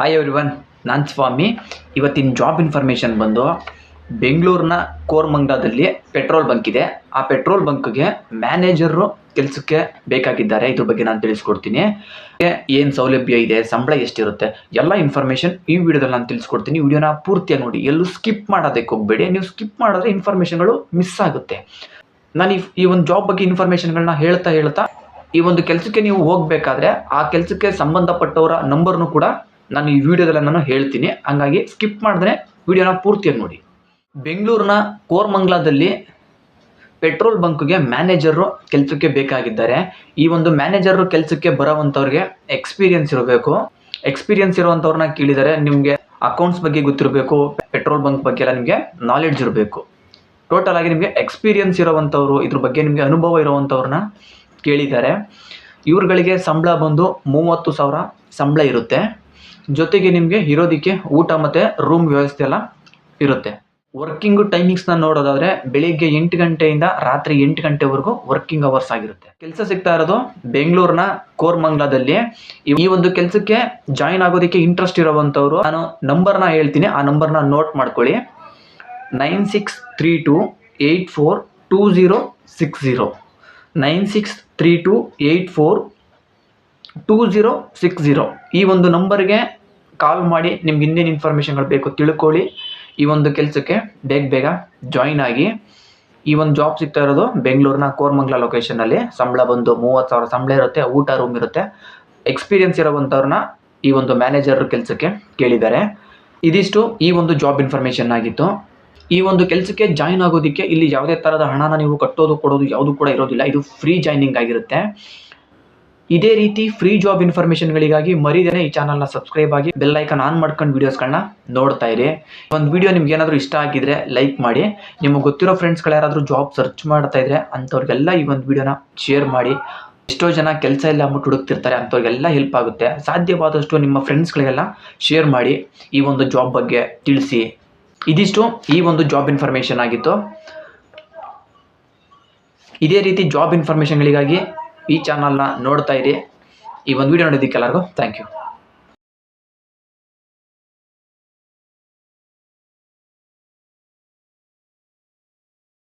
Hi everyone ನಾನು ಸ್ವಾಮಿ. ಇವತ್ತಿನ job information ಬಂದು ಬೆಂಗಳೂರಿನ ಕೋರ್ಮಂಗ್ಲಾದಲ್ಲಿ ಪೆಟ್ರೋಲ್ ಬಂಕ್ ಇದೆ. ಆ ಪೆಟ್ರೋಲ್ ಬಂಕ್ಗೆ ಮ್ಯಾನೇಜರು ಕೆಲಸಕ್ಕೆ ಬೇಕಾಗಿದ್ದಾರೆ. ಇದ್ರ ಬಗ್ಗೆ ನಾನು ತಿಳಿಸ್ಕೊಡ್ತೀನಿ. ಏನು ಸೌಲಭ್ಯ ಇದೆ, ಸಂಬಳ ಎಷ್ಟಿರುತ್ತೆ, ಎಲ್ಲ ಇನ್ಫಾರ್ಮೇಷನ್ ಈ ವಿಡಿಯೋದಲ್ಲಿ ನಾನು ತಿಳಿಸ್ಕೊಡ್ತೀನಿ. ವಿಡಿಯೋನ ಪೂರ್ತಿಯಾಗಿ ನೋಡಿ. ಎಲ್ಲೂ ಸ್ಕಿಪ್ ಮಾಡೋದಕ್ಕೆ ಹೋಗಬೇಡಿ. ನೀವು ಸ್ಕಿಪ್ ಮಾಡಿದ್ರೆ ಇನ್ಫಾರ್ಮೇಷನ್ಗಳು ಮಿಸ್ ಆಗುತ್ತೆ. ನಾನು ಈ ಒಂದು ಜಾಬ್ ಬಗ್ಗೆ ಇನ್ಫಾರ್ಮೇಷನ್ಗಳನ್ನ ಹೇಳ್ತಾ ಹೇಳ್ತಾ ಈ ಒಂದು ಕೆಲಸಕ್ಕೆ ನೀವು ಹೋಗಬೇಕಾದ್ರೆ ಆ ಕೆಲಸಕ್ಕೆ ಸಂಬಂಧಪಟ್ಟವರ ನಂಬರ್ನು ಕೂಡ ನಾನು ಈ ವಿಡಿಯೋದಲ್ಲಿ ನಾನು ಹೇಳ್ತೀನಿ. ಹಂಗಾಗಿ ಸ್ಕಿಪ್ ಮಾಡಿದ್ರೆ ವಿಡಿಯೋನ ಪೂರ್ತಿಯಾಗಿ ನೋಡಿ. ಬೆಂಗಳೂರಿನ ಕೋರ್ಮಂಗ್ಲಾದಲ್ಲಿ ಪೆಟ್ರೋಲ್ ಬಂಕ್ಗೆ ಮ್ಯಾನೇಜರು ಕೆಲಸಕ್ಕೆ ಬೇಕಾಗಿದ್ದಾರೆ. ಈ ಒಂದು ಮ್ಯಾನೇಜರು ಕೆಲಸಕ್ಕೆ ಬರೋವಂಥವ್ರಿಗೆ ಎಕ್ಸ್ಪೀರಿಯನ್ಸ್ ಇರಬೇಕು. ಎಕ್ಸ್ಪೀರಿಯನ್ಸ್ ಇರುವಂಥವ್ರನ್ನ ಕೇಳಿದರೆ ನಿಮಗೆ ಅಕೌಂಟ್ಸ್ ಬಗ್ಗೆ ಗೊತ್ತಿರಬೇಕು, ಪೆಟ್ರೋಲ್ ಬಂಕ್ ಬಗ್ಗೆ ಎಲ್ಲ ನಿಮಗೆ ನಾಲೆಡ್ಜ್ ಇರಬೇಕು. ಟೋಟಲ್ ಆಗಿ ನಿಮಗೆ ಎಕ್ಸ್ಪೀರಿಯನ್ಸ್ ಇರೋವಂಥವ್ರು, ಇದ್ರ ಬಗ್ಗೆ ನಿಮಗೆ ಅನುಭವ ಇರೋವಂಥವ್ರನ್ನ ಕೇಳಿದ್ದಾರೆ. ಇವ್ರುಗಳಿಗೆ ಸಂಬಳ ಬಂದು ಮೂವತ್ತು ಸಾವಿರ ಸಂಬಳ ಇರುತ್ತೆ. ಜೊತೆಗೆ ನಿಮಗೆ ಇರೋದಕ್ಕೆ ಊಟ ಮತ್ತು ರೂಮ್ ವ್ಯವಸ್ಥೆ ಎಲ್ಲ ಇರುತ್ತೆ. ವರ್ಕಿಂಗ್ ಟೈಮಿಂಗ್ಸ್ನ ನೋಡೋದಾದ್ರೆ ಬೆಳಿಗ್ಗೆ ಎಂಟು ಗಂಟೆಯಿಂದ ರಾತ್ರಿ ಎಂಟು ಗಂಟೆವರೆಗೂ ವರ್ಕಿಂಗ್ ಅವರ್ಸ್ ಆಗಿರುತ್ತೆ. ಕೆಲಸ ಸಿಗ್ತಾ ಇರೋದು ಬೆಂಗಳೂರಿನ ಕೋರ್ಮಂಗ್ಲಾದಲ್ಲಿ. ಈ- ಒಂದು ಕೆಲಸಕ್ಕೆ ಜಾಯಿನ್ ಆಗೋದಕ್ಕೆ ಇಂಟ್ರೆಸ್ಟ್ ಇರೋವಂಥವ್ರು, ನಾನು ನಂಬರ್ನ ಹೇಳ್ತೀನಿ, ಆ ನಂಬರ್ನ ನೋಟ್ ಮಾಡ್ಕೊಳ್ಳಿ. Nine six three two eight four two zero six zero nine six three two eight four two zero six zero ಈ ಒಂದು ನಂಬರ್ಗೆ ಕಾಲ್ ಮಾಡಿ ನಿಮ್ಗೆ ಇನ್ನೇನು ಇನ್ಫಾರ್ಮೇಷನ್ಗಳು ಬೇಕು ತಿಳ್ಕೊಳ್ಳಿ. ಈ ಒಂದು ಕೆಲಸಕ್ಕೆ ಬೇಗ ಬೇಗ ಜಾಯಿನ್ ಆಗಿ. ಈ ಒಂದು ಜಾಬ್ ಸಿಗ್ತಾ ಇರೋದು ಬೆಂಗಳೂರಿನ ಕೋರ್ಮಂಗ್ಲ ಲೊಕೇಶನಲ್ಲಿ ಸಂಬಳ ಬಂದು ಮೂವತ್ತು ಸಾವಿರ ಸಂಬಳ ಇರುತ್ತೆ, ಊಟ ರೂಮ್ ಇರುತ್ತೆ. ಎಕ್ಸ್ಪೀರಿಯನ್ಸ್ ಇರೋವಂಥವ್ರನ್ನ ಈ ಒಂದು ಮ್ಯಾನೇಜರ್ ಕೆಲಸಕ್ಕೆ ಕೇಳಿದ್ದಾರೆ. ಇದಿಷ್ಟು ಈ ಒಂದು ಜಾಬ್ ಇನ್ಫಾರ್ಮೇಷನ್ ಆಗಿತ್ತು. ಈ ಒಂದು ಕೆಲಸಕ್ಕೆ ಜಾಯಿನ್ ಆಗೋದಕ್ಕೆ ಇಲ್ಲಿ ಯಾವುದೇ ಥರದ ಹಣನ ನೀವು ಕಟ್ಟೋದು ಕೊಡೋದು ಯಾವುದು ಕೂಡ ಇರೋದಿಲ್ಲ. ಇದು ಫ್ರೀ ಜಾಯ್ನಿಂಗ್ ಆಗಿರುತ್ತೆ. ಇದೇ ರೀತಿ ಫ್ರೀ ಜಾಬ್ ಇನ್ಫಾರ್ಮೇಷನ್ಗಳಿಗಾಗಿ ಮರಿದೇನೆ ಈ ಚಾನಲ್ನ ಸಬ್ಸ್ಕ್ರೈಬ್ ಆಗಿ ಬೆಲ್ ಐಕನ್ ಆನ್ ಮಾಡ್ಕೊಂಡು ವೀಡಿಯೋಸ್ಗಳನ್ನ ನೋಡ್ತಾ ಇರಿ. ಒಂದು ವಿಡಿಯೋ ನಿಮ್ಗೆ ಏನಾದರೂ ಇಷ್ಟ ಆಗಿದ್ರೆ ಲೈಕ್ ಮಾಡಿ. ನಿಮಗೆ ಗೊತ್ತಿರೋ ಫ್ರೆಂಡ್ಸ್ಗಳು ಜಾಬ್ ಸರ್ಚ್ ಮಾಡ್ತಾ ಇದ್ರೆ ಅಂಥವ್ರಿಗೆಲ್ಲ ಈ ಒಂದು ವಿಡಿಯೋನ ಶೇರ್ ಮಾಡಿ. ಎಷ್ಟೋ ಜನ ಕೆಲಸ ಇಲ್ಲ ಅಂದ್ಬಿಟ್ಟು ಹುಡುಕ್ತಿರ್ತಾರೆ, ಅಂಥವ್ರಿಗೆಲ್ಲ ಹೆಲ್ಪ್ ಆಗುತ್ತೆ. ಸಾಧ್ಯವಾದಷ್ಟು ನಿಮ್ಮ ಫ್ರೆಂಡ್ಸ್ಗಳಿಗೆಲ್ಲ ಶೇರ್ ಮಾಡಿ ಈ ಒಂದು ಜಾಬ್ ಬಗ್ಗೆ ತಿಳಿಸಿ. ಇದಿಷ್ಟು ಈ ಒಂದು ಜಾಬ್ ಇನ್ಫಾರ್ಮೇಷನ್ ಆಗಿತ್ತು. ಇದೇ ರೀತಿ ಜಾಬ್ ಇನ್ಫಾರ್ಮೇಷನ್ಗಳಿಗಾಗಿ ಈ ಚಾನಲ್ನ ನೋಡ್ತಾ ಇರಿ. ಈ ಒಂದು ವಿಡಿಯೋ ನೋಡಿದ್ದಕ್ಕೆ ಎಲ್ಲರಿಗೂ ಥ್ಯಾಂಕ್ ಯು